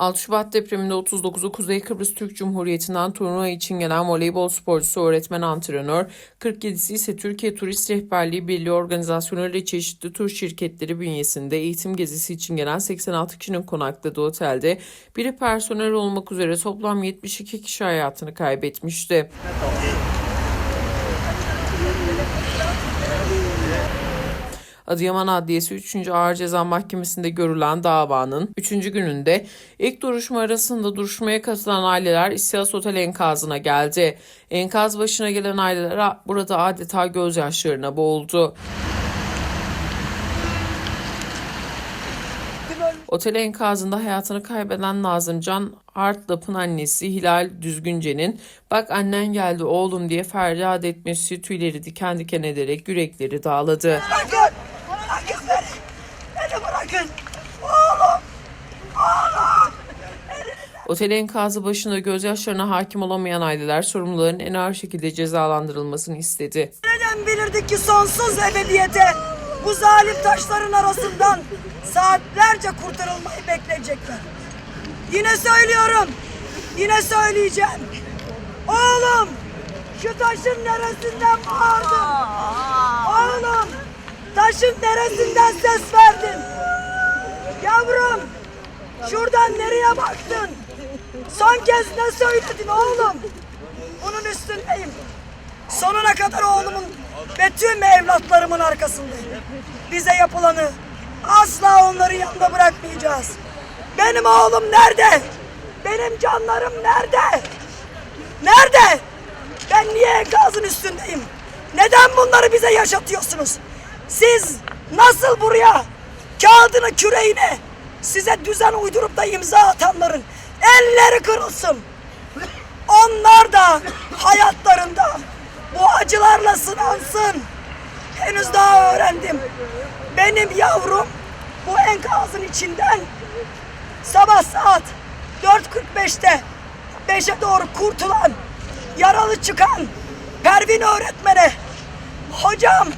6 Şubat depreminde 39'u Kuzey Kıbrıs Türk Cumhuriyeti'nden turnuva için gelen voleybol sporcusu öğretmen antrenör, 47'si ise Türkiye Turist Rehberliği Birliği organizasyonu ile çeşitli tur şirketleri bünyesinde eğitim gezisi için gelen 86 kişinin konakladığı otelde biri personel olmak üzere toplam 72 kişi hayatını kaybetmişti. Adıyaman Adliyesi 3. Ağır Ceza Mahkemesi'nde görülen davanın 3. gününde ilk duruşma arasında duruşmaya katılan aileler İstilas Otel enkazına geldi. Enkaz başına gelen aileler burada adeta gözyaşlarına boğuldu. Otel enkazında hayatını kaybeden Nazımcan Hartlap'ın annesi Hilal Düzgünce'nin bak annen geldi oğlum diye feryat etmesi tüyleri diken diken ederek yürekleri dağladı. Bırakın! Bırakın beni! Beni bırakın! Oğlum! Otel enkazı başında gözyaşlarına hakim olamayan aileler sorumluların en ağır şekilde cezalandırılmasını istedi. Neden bilirdik ki sonsuz ebediyete bu zalim taşların arasından saatlerce kurtarılmayı bekleyecekler. Yine söylüyorum, yine söyleyeceğim. Oğlum, şu taşın neresinden bağırdın? Taşın neresinden ses verdin? Yavrum, şuradan nereye baktın? Son kez ne söyledin oğlum? Bunun üstündeyim. Sonuna kadar oğlumun ve tüm evlatlarımın arkasındayım. Bize yapılanı asla onların yanında bırakmayacağız. Benim oğlum nerede? Benim canlarım nerede? Nerede? Ben niye enkazın üstündeyim? Neden bunları bize yaşatıyorsunuz? Siz nasıl buraya kağıdını küreğine size düzen uydurup da imza atanların elleri kırılsın. Onlar da hayatlarında bu acılarla sınansın. Henüz daha öğrendim. Benim yavrum bu enkazın içinden sabah saat 4.45'te 5'e doğru kurtulan, yaralı çıkan Pervin öğretmene hocam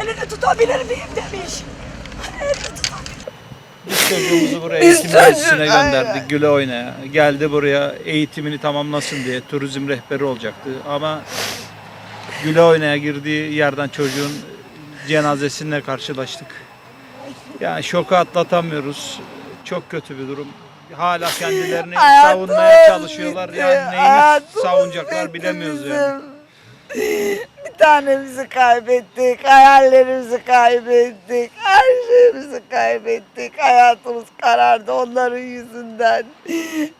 elini tutabilir miyim demiş. Elini tutabilir Biz çocuğumuzu buraya Biz eğitim çocuğu- gönderdik güle oynaya. Geldi buraya eğitimini tamamlasın diye turizm rehberi olacaktı. Ama güle oynaya girdiği yerden çocuğun cenazesiyle karşılaştık. Yani şoku atlatamıyoruz. Çok kötü bir durum. Hala kendilerini Hayatımız savunmaya çalışıyorlar. bitti, Yani neyini hayatımız savunacaklar bitti bilemiyoruz yani. bizim. Tanemizi kaybettik, hayallerimizi kaybettik, her şeyimizi kaybettik. Hayatımız karardı onların yüzünden.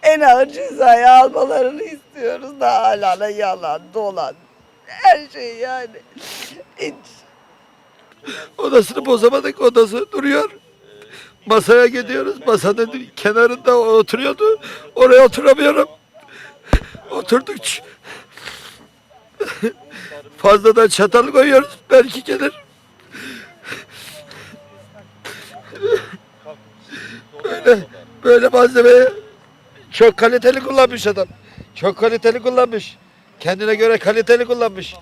En ağır cezayı almalarını istiyoruz da hala yalan, dolan. Her şey yani. Hiç Odasını bozamadık. Odası duruyor. Masaya gidiyoruz. Masanın kenarında oturuyordu. Oraya oturamıyorum. Oturduk. Fazladan çatal koyuyoruz. Belki gelir. Böyle, böyle malzemeyi çok kaliteli kullanmış adam. Çok kaliteli kullanmış. Kendine göre kaliteli kullanmış.